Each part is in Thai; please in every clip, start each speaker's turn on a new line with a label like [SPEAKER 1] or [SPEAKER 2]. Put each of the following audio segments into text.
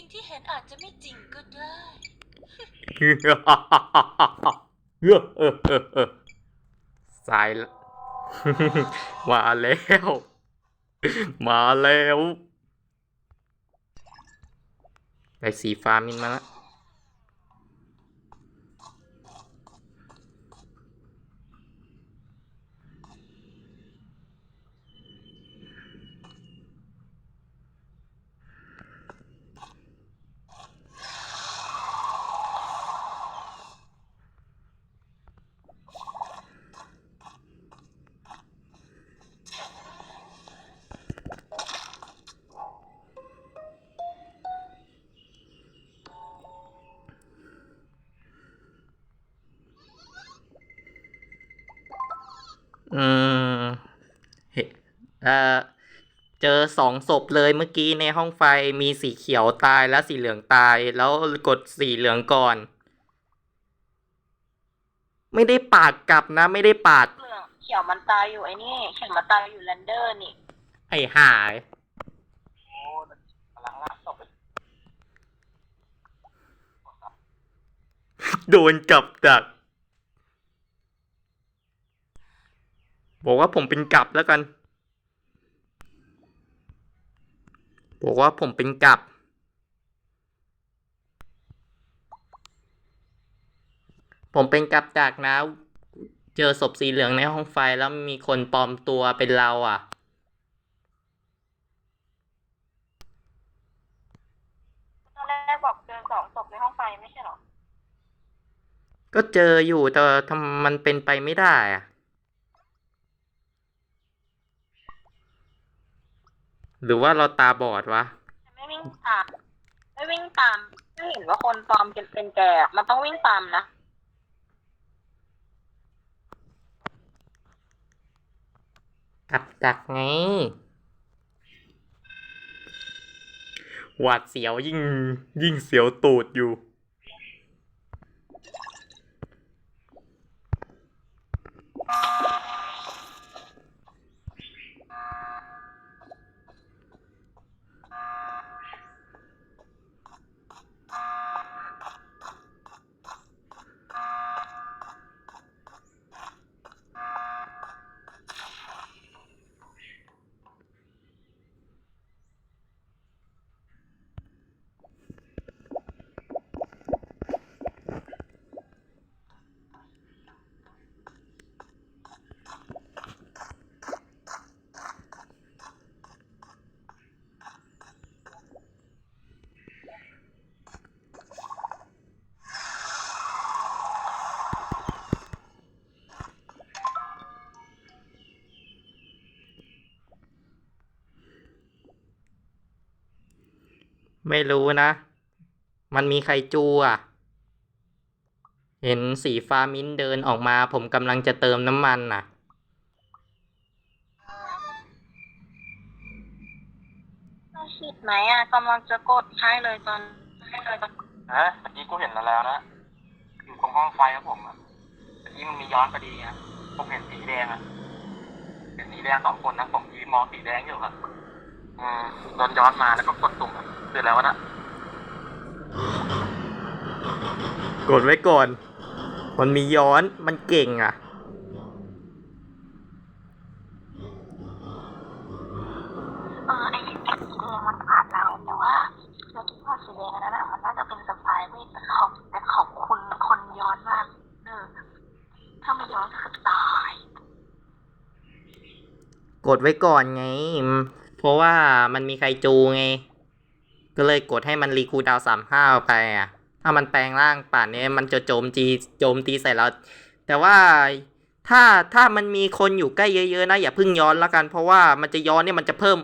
[SPEAKER 1] สิ่งที่เห็นอาจจะไม่จริงก็ได้
[SPEAKER 2] สายละ มาแล้ว มาแล้ว ได้สีฟ้ามินมาแล้ว อืมเห็นเอ่อเจอสองศพเลยเมื่อกี้ในห้องไฟมีสีเขียวตายแล้วสีเหลืองตาย แล้วกดสีเหลืองก่อน ไม่ได้ปาดกลับนะ ไม่ได้ปาด
[SPEAKER 3] เหลืองเขียวมันตายอยู่ไอ้นี่เขียวมันตายอยู่แลนเดอร์นี่
[SPEAKER 2] ไอ้หาย
[SPEAKER 3] โอ้กำลังลากศพไป
[SPEAKER 2] โดนกับดัก บอกว่าผมเป็นกับแล้วกัน บอกว่าผมเป็นกับ ผมเป็นกับดักนะเจอศพสีเหลืองในห้องไฟแล้วมีคนปลอมตัวเป็นเราอะ
[SPEAKER 3] ตอนแรกบอกเจอสองศพในห้องไฟไม่ใช่เหรอ
[SPEAKER 2] ก็เจออยู่แต่ทำมันเป็นไปไม่ได้อะ หรือว่าเราตาบอดวะ
[SPEAKER 3] ไม่วิ่งตาม ไม่วิ่งตามไม่เห็นว่าคนปลอมเป็นเป็นแกอะมันต้องวิ่งตามนะ
[SPEAKER 2] กับดักไง หวาดเสียวยิ่งยิ่งเสียวตูดอยู่ ไม่รู้นะ มันมีใครจูอะ เห็นสีฟ้ามิ้นท์เดินออกมา ผมกำลังจะเติมน้ำมันน่ะ
[SPEAKER 3] ต้องฉีดไหมอะกำลังจะกดให้เลยตอนให้เลยตอน
[SPEAKER 4] ฮะเมื่อกี้กูเห็นแล้วแล้วนะ อยู่ตรงห้องไฟครับผมอะเมื่อกี้มันมีย้อนพอดีอะผมเห็นสีแดงอะเห็นสีแดงสองคนนะ ผมยืนมองสีแดงอยู่ครับอืมโดนย้อนมาแล้วก็กดตุ่มอะ คือแล้วะนะ
[SPEAKER 2] กดไว้ก่อน มันมีย้อน มันเก่งอะ
[SPEAKER 3] เออไอ้ไอ้สีแดงมันผ่านเราแต่ว่าเราคิดว่าสีแดงอันนั้นอะมันน่าจะเป็นสปายเว้ยแต่ขอบแต่ขอบคุณคนย้อนมากเออถ้าไม่ย้อนก็คือตาย
[SPEAKER 2] กดไว้ก่อนไง เพราะว่ามันมีใครจูไง ก็เลยกดให้มันรีคูดาวสามห้าไปอะถ้ามันแปลงร่างป่านนี้มันจะโจมตีโจมตีใส่เรา แต่ว่าถ้าถ้ามันมีคนอยู่ใกล้เยอะๆนะอย่าพิ่งย้อนละกัน เพราะว่ามันจะย้อนเนี่ยมันจะเพิ่ม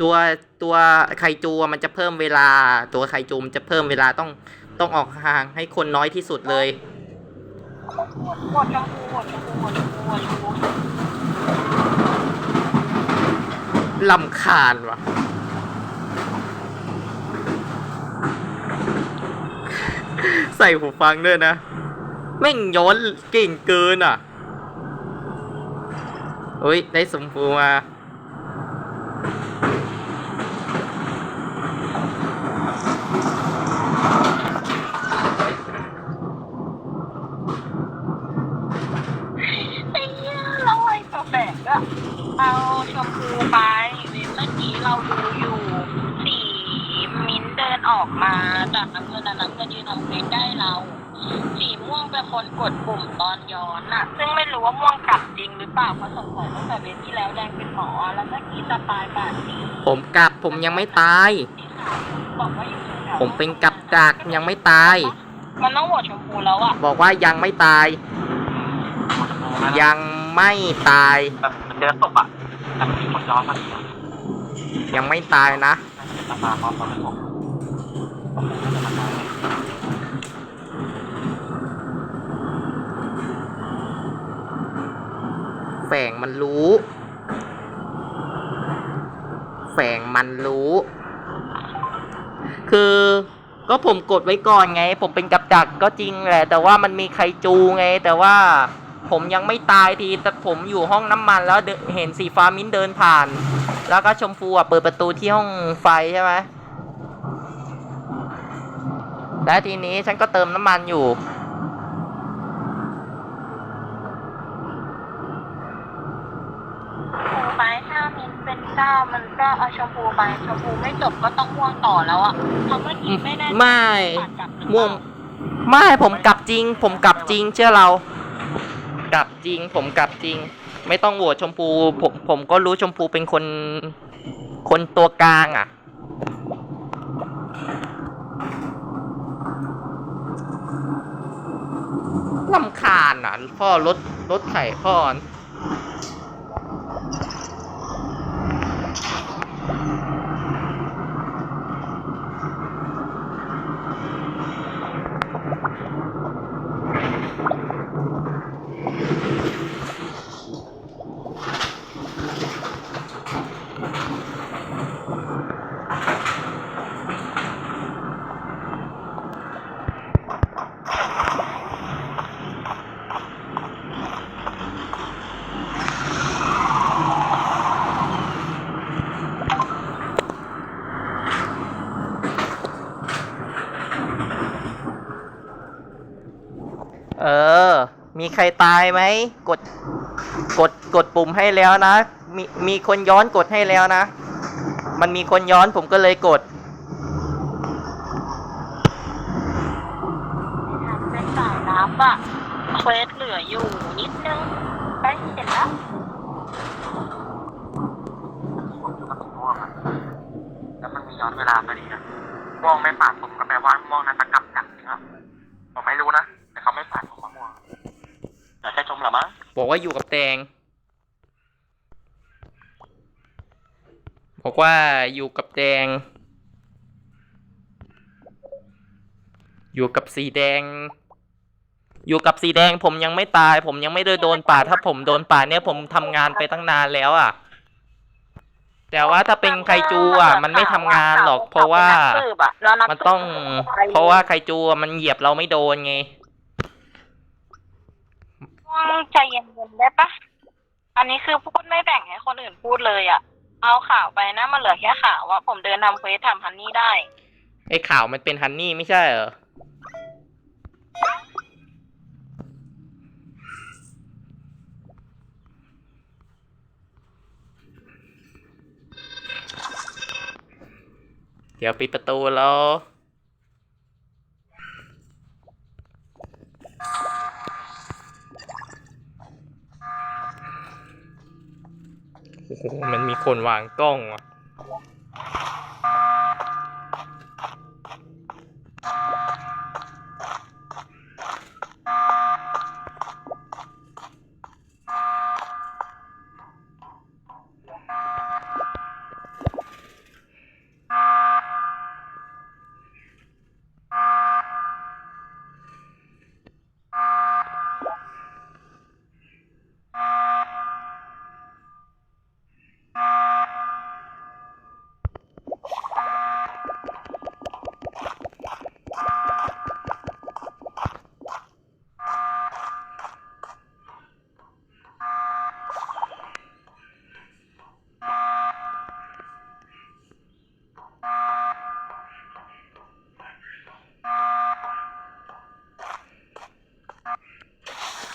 [SPEAKER 2] ตัวตัวไคจูมันจะเพิ่มเวลา ตัวไคจูมันจะเพิ่มเวลาต้องต้องออกห่างให้คนน้อยที่สุดเลย
[SPEAKER 3] หมดชมพูหมดชมพูหมดชมพูหมดชมพู
[SPEAKER 2] ลำคาญว่ะ ใส่หูฟังด้วยนะ แม่งย้อนเก่งเกินอะโอ้ย ได้สมพูมา
[SPEAKER 3] ไอ้เหี้ยเาอ้ตัวแบกอะเอาชมพูไปเมื่อกี้เราดูอยู่ ออกมาจากน้ำเงินนะน้ำเงินยืนทำเควสได้เราสีม่วงเป็นคนกดปุ่มตอนย้อนอะซึ่งไม่รู้ว่าม่วงกลับจริงหรือเปล่าเพราะสงสัยตั้งแต่เวทที่แล้วแดงเป็นหมอแล้วเมื่อกี้จะตายแบบนี้
[SPEAKER 2] ผมกลับผมยังไม่ตาย
[SPEAKER 3] สีขาวบอกว่าอยู่แถวๆ
[SPEAKER 2] ผมเป็นกับดักยังไม่ตาย
[SPEAKER 3] มันต้องโหวตชมพูแล้วอะ
[SPEAKER 2] บอกว่ายังไม่ตาย ยังไม่ตาย
[SPEAKER 4] แบบมันเดินตกอะแต่มันมีคนย้อนมาดีอะ
[SPEAKER 2] ยังไม่ตายนะ
[SPEAKER 4] ตามมาพร้อมกับผม
[SPEAKER 2] แฝงมันรู้ แฝงมันรู้ คือก็ผมกดไว้ก่อนไง ผมเป็นกับดักก็จริงแหละ แต่ว่ามันมีใครจูไง แต่ว่าผมยังไม่ตายทีแต่ผมอยู่ห้องน้ำมันแล้วเห็นสีฟ้ามิ้นเดินผ่าน แล้วก็ชมพูอะเปิดประตูที่ห้องไฟใช่ไหม และทีนี้ฉันก็เติมน้ำมันอยู่
[SPEAKER 3] ชมพูไปถ้ามิ้นท์เป็นเจ้ามันก็เอาชมพูไปชมพูไม่จบก็ต้องม่วงต่อแล้วอะเพราะเมื่อกี้ไม่แน่ใจ
[SPEAKER 2] ไม่
[SPEAKER 3] ผ่านกลับหรือเปล่า
[SPEAKER 2] ม่วงไม่ผมกลับจริง ผมกลับจริง เชื่อเรา กลับจริง ผมกลับจริง ไม่ต้องโหวตชมพู ผมผมก็รู้ชมพูเป็นคน คนตัวกลางอะ ลำคาญอะ พ่อรถรถไถพ่อ เออ มีใครตายไหม กด กด กดปุ่มให้แล้วนะ มี มีคนย้อนกดให้แล้วนะ มันมีคนย้อนผมก็เลยกด
[SPEAKER 3] เป็นสายน้ำอะเควสเหลืออยู่นิดนึงไปเสร็จแล้ว
[SPEAKER 4] ผมอยู่กับสีม่วงอะแล้วมันมีย้อนเวลาพอดีนะม่วงไม่ปาดผมก็แปลว่าม่วงน่าจะกลับดักจริงครับผมไม่รู้นะ แต่เขาไม่ปาดผมว่าม่วงเดี๋ยวแค่ชมเหรอมั้ง
[SPEAKER 2] บอกว่าอยู่กับแดงบอกว่าอยู่กับแดง อยู่กับสีแดง อยู่กับสีแดงผมยังไม่ตาย ผมยังไม่ได้โดนป่าถ้าผมโดนป่าเนี่ยผมทำงานไปตั้งนานแล้วอะ แต่ว่าถ้าเป็นไคจูอะ มันไม่ทำงานหรอก เพราะว่ามันต้อง เพราะว่าไคจูมันเหยียบเราไม่โดนไง
[SPEAKER 3] ใจเย็นๆได้ปะ อันนี้คือพูดไม่แบ่งให้คนอื่นพูดเลยอะเอาข่าวไปนะมันเหลือแค่ข่าวว่าผมเดินทำเควสทำฮันนี่ได้
[SPEAKER 2] ไอ้ข่าวมันเป็นฮันนี่ไม่ใช่เหรอ เดี๋ยวปิดประตูแล้ว โอ้โห มันมี คนวางกล้องวะ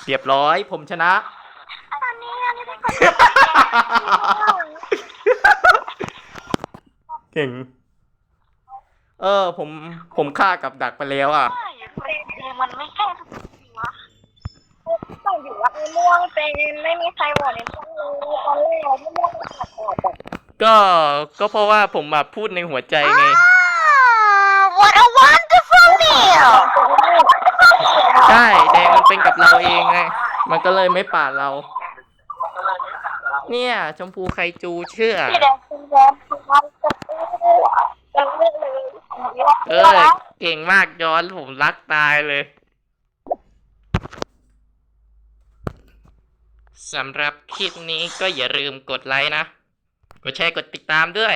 [SPEAKER 2] เรียบร้อย ผมชนะ
[SPEAKER 3] อันนี้อันนี้เป็นคน
[SPEAKER 2] เก่ง เออ ผมผมฆ่ากับดักไปแล้วอะ
[SPEAKER 3] ใช่คือมันไม่ใช่ทุกทีวะต้องอยู่ว่าไอ้ม่วงเป็นไม่มีใครโหวตในช่องเลยตอนแรกที่ม่วงมันขัดออกแบบ
[SPEAKER 2] ก็ก็เพราะว่าผมมาพูดในหัวใจไง
[SPEAKER 1] What a wonderful meal
[SPEAKER 2] ใช่แดงมันเป็นกับเราเองไง มันก็เลยไม่ปาดเรา เนี่ย ชมพูไคจูเชื่อ
[SPEAKER 3] ที่แดงคุณแดงคุณมันจะอู้จะเลือกเลย
[SPEAKER 2] เออเก่งมากย้อนผมรักตายเลยสำหรับคลิปนี้ก็อย่าลืมกดไลค์นะ กดแชร์กดติดตามด้วย